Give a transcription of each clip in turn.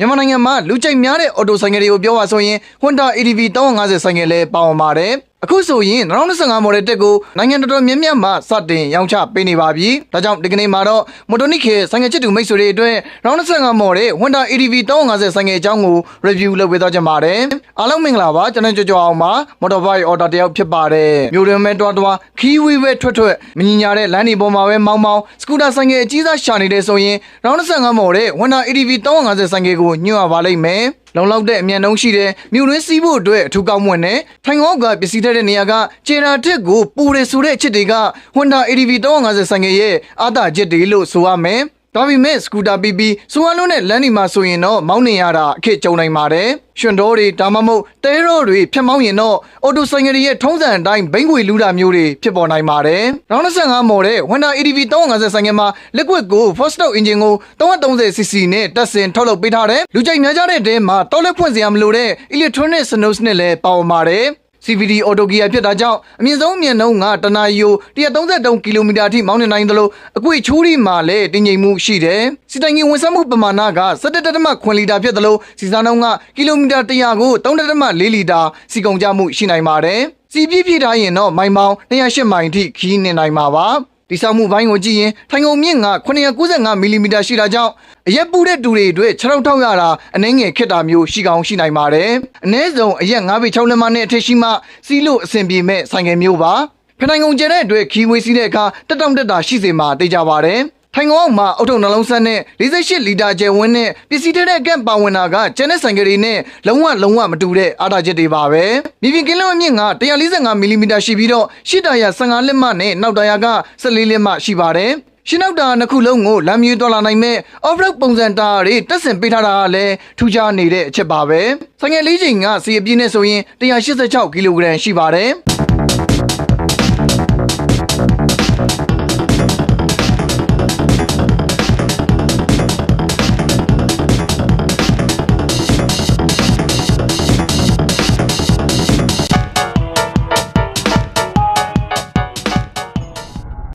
မြန်မာနိုင်ငံမှာလူကြိုက်များတဲ့အော်တိုဆိုင်ကယ်တွေကိုပြောပါဆိုရင် Honda ADV 350ဆိုင်ကယ်လည်းပါဝင်ပါတယ် အခုဆိုရင်2025 model တက်ကိုနိုင်ငံတော်တော်များများမှာစတင်ရောင်းချပေးနေပါပြီ။ဒါကြောင့်ဒီကနေ့မှာတော့ Motornic ရဲ့ဆိုင်ကယ်ချစ်သူမိတ်ဆွေတွေအတွက်2025 model Honda ADV 350ဆိုင်ကယ်အကြောင်းကို review လုပ်ပေးသွားကြပါမယ်။အားလုံးမင်္ဂလာပါကျွန်တော်ကြွကြွအောင်ပါ Motorbike order တယောက်ဖြစ်ပါတယ်။မြို့တွင်မဲ့တွားတွားခီးဝေးပဲထွက်ထွက်မညီညာတဲ့လမ်းတွေပေါ်မှာပဲမောင်းမောင်းစကူတာဆိုင်ကယ်အကြီးစားရှာနေတယ်ဆိုရင်2025 model Honda ADV 350ဆိုင်ကယ်ကိုညွှန်ရပါလိမ့်မယ်။လုံလောက်တဲ့အမြန်နှုန်းရှိတဲ့မြို့ရင်းစီးဖို့အတွက်အထူးကောင်းမွန်တဲ့ထိုင်ကောက်ကပစ္စည်းထည့်တဲ့နေရာကကျေနာထက်ကိုပူရဆိုတဲ့အချစ်တွေက Honda ADV 350ဆိုင်ကရဲ့အာသာချက်တွေလို့ဆိုရမယ်။ ဒါပေမဲ့စကူတာပီပီဆိုအလုံးနဲ့လမ်းဒီမှာဆိုရင်တော့မောင်းနေရတာအခက်ကြုံနိုင်ပါတယ်။ရှင်တော်တွေဒါမှမဟုတ်တဲရော့တွေဖြတ်မောင်းရင်တော့အော်တိုဆိုင်ကရဲ့ထုံးစံအတိုင်းဘိန်းခွေလူတာမျိုးတွေဖြစ်ပေါ်နိုင်ပါတယ်။2025မော်တဲ့ Honda ADV 350ဆိုင်ကမှာ liquid ကို first stock engine ကို 330cc နဲ့တက်ဆင်ထုတ်လုပ်ပေးထားတယ်။လူကြိုက်များကြတဲ့တဲမှာတောက်လက်ဖွင့်စရာမလိုတဲ့ electronic snows နဲ့လည်းပါဝင်ပါတယ်။ CVD Auto Gear ဖြစ်တာကြောင့်အမြင့်ဆုံးအမြင့်နှုန်းကတနာရီကို133ကီလိုမီတာအထိမောင်းနေနိုင်သလိုအကွေချိုးရီမှာလည်းတည်ငြိမ်မှုရှိတယ်။စီတိုင်ကြီးဝန်ဆမှုပမာဏက17.9လီတာဖြစ်သလိုစီစားနှုန်းကကီလိုမီတာ100ကို3.4လီတာစီကုန်ကြမှုရှိနိုင်ပါတယ်။စီပြည့်ပြည့်ထားရင်တော့မိုင်ပေါင်း208မိုင်အထိခီးနေနိုင်မှာပါ။ တိဆောက်မှုဘိုင်းကိုကြည့်ရင်ထိုင်ကုန်မြင့်က995မီလီမီတာရှိတာကြောင့်အရက်ပူတဲ့တူတွေအတွက်6ထောက်ထောက်ရတာအနှဲငယ်ခက်တာမျိုးရှိကောင်းရှိနိုင်ပါတယ်။အနည်းဆုံးအရက်9ပေ6လက်မနဲ့အထက်ရှိမှစီးလို့အဆင်ပြေမဲ့ဆိုင်ကယ်မျိုးပါ။ဖနိုင်ကုန်ကျတဲ့အတွက်ခီးဝေးစီးတဲ့အခါတက်တောင့်တက်တာရှိစေမှာသိကြပါတယ်။ ထိုင်ကောင်မှာအုတ်ထုံနှလုံးဆက်နဲ့48လီတာကျယ်ဝန်းနဲ့ပစ္စည်းတဲ့ကန့်ပါဝင်တာကကျန်တဲ့ဆိုင်ကယ်တွေနဲ့လုံးဝလုံးဝမတူတဲ့အားသာချက်တွေပါပဲ။မြေပြင်ကင်းလုံးအမြင့်က145မီလီမီတာရှိပြီးတော့ရှစ်တာယာ15လက်မနဲ့နောက်တာယာက14လက်မရှိပါတယ်။ရှင်းနောက်တာနှစ်ခုလုံးကိုလမ်းမြေတော်လာနိုင်မဲ့ off-road ပုံစံတာတွေတက်ဆင်ပေးထားတာကလည်းထူးခြားနေတဲ့အချက်ပါပဲ။ဆိုင်ငယ်လေးချိန်ကစီအပြည့်နဲ့ဆိုရင်186ကီလိုဂရမ်ရှိပါတယ်။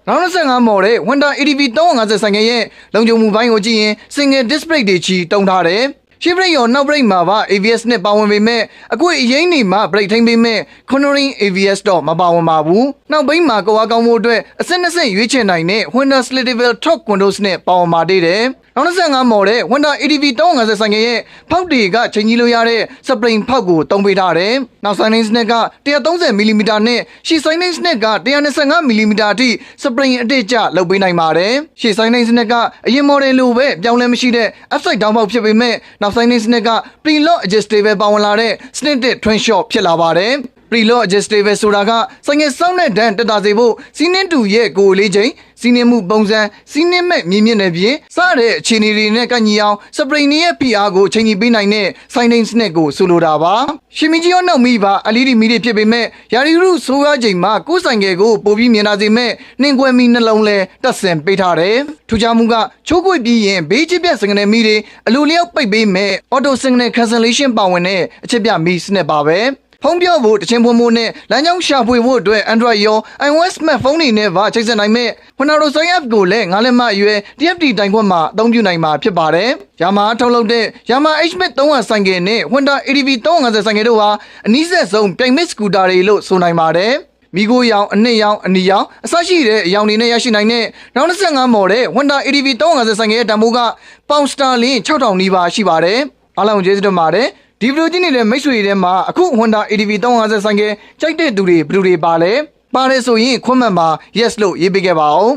နောက်25မော်တဲ့ Honda ADV 350ဆိုင်ကရဲ့လုံခြုံမှုပိုင်းကိုကြည့်ရင် single disc brake တွေချီတုံထားတယ်။ ရှေ့ဘရိတ်ရောနောက်ဘရိတ်မှာပါ ABS နဲ့ပါဝင်ပေမဲ့အကွေအရင်နေမှာ brake ထိန်းပေးမဲ့ cornering ABS တော့မပါဝင်ပါဘူး။နောက်ဘိန်းမှာကွာကောင်းမှုအတွက်အစစ်နှစ်စစ်ရွေးချယ်နိုင်တဲ့ Honda Slidable Torque Controls နဲ့ပါဝင်ပါသေးတယ်။နောက်25မော်တဲ့ Honda ADV 350ဆိုင်ကရဲ့ဖောက်တွေကချိန်ကြီးလို့ရတဲ့ spring ဖောက်ကိုတုံးပေးထားတယ်။နောက် signing snap က130 mm နဲ့ရှေ့ signing snap က125 mm အထိ spring အတိတ်ကျလုပ်ပေးနိုင်ပါတယ်။ရှေ့ signing snap ကအရင် model လိုပဲပြောင်းလဲမရှိတဲ့ upside down ပေါက်ဖြစ်ပေမဲ့နောက် signing snap က prelock adjustable ပါဝင်လာတဲ့ snitted twin shock ဖြစ်လာပါတယ်။ preload adjustable ဆိုတာကဆိုင်ငယ်စောင်းတဲ့ဒဏ်တက်တာစေဖို့စီးနှင်းတူရဲ့ကိုယ်လေးချိန်စီးနှင်းမှုပုံစံစီးနှင်းမဲ့မြင့်မြင့်တဲ့ပြင်စတဲ့အခြေအနေတွေနဲ့ကန့်ညီအောင်စပရိန်ရဲ့ PR ကိုချိန်ညီပေးနိုင်တဲ့ signing snap ကိုဆိုလိုတာပါရှင်မီကြီးရောနောက်မီပါအလီဒီမီတွေဖြစ်ပေမဲ့ယာရီရုဆိုးရချိန်မှာကိုယ်ဆိုင်ငယ်ကိုပိုပြီးမြင်လာစေမဲ့နှင်ကွယ်မီနှလုံးလဲတက်ဆင်ပေးထားတယ်ထူးခြားမှုကချိုးကွေပြီးရင်ဘေးချစ်ပြက်စင်ကနေမီတွေအလိုလျောက်ပိတ်ပေးမဲ့ auto signal cancellation ပါဝင်တဲ့အချက်ပြမီစနစ်ပါပဲ ဖုန်းပြောဖို့တချင်းဖွင့်ဖို့နဲ့လမ်းကြောင်းရှာဖွေဖို့အတွက် Android ရော iOS smartphone တွေနဲ့ပါချိတ်ဆက်နိုင်မဲ့ Honoro Sign App ကိုလည်းငါးလက်မအရွယ် TFT တိုင်ခွင့်မှာအသုံးပြုနိုင်မှာဖြစ်ပါတယ်။ Yamaha ထုတ်လုပ်တဲ့ Yamaha HMIT 300ဆိုင်ကယ်နဲ့ Honda ADV 350ဆိုင်ကယ်တို့ဟာအနည်းဆက်ဆုံးပြိုင်မစ်စကူတာတွေလို့ဆိုနိုင်ပါတယ်။မိကိုရောင်အနှစ်ရောင်အနီရောင်အစရှိတဲ့အရောင်တွေနဲ့ရရှိနိုင်တဲ့နောက်25မော်တဲ့ Honda ADV 350ဆိုင်ကယ်ရဲ့တန်ဖိုးကပေါင်စတာလင်း6000နီးပါးရှိပါတယ်။အားလုံးကျေးဇူးတင်ပါတယ်။ ဒီဗီဒီယိုကြည့်နေတဲ့မိတ်ဆွေတွေထဲမှာအခု Honda ADV 350ဆိုင်ကယ်ကြိုက်တဲ့သူတွေဘယ်သူတွေပါလဲပါတယ်ဆိုရင်ခွင့်မှန်ပါ yes လို့ရေးပေးခဲ့ပါဦး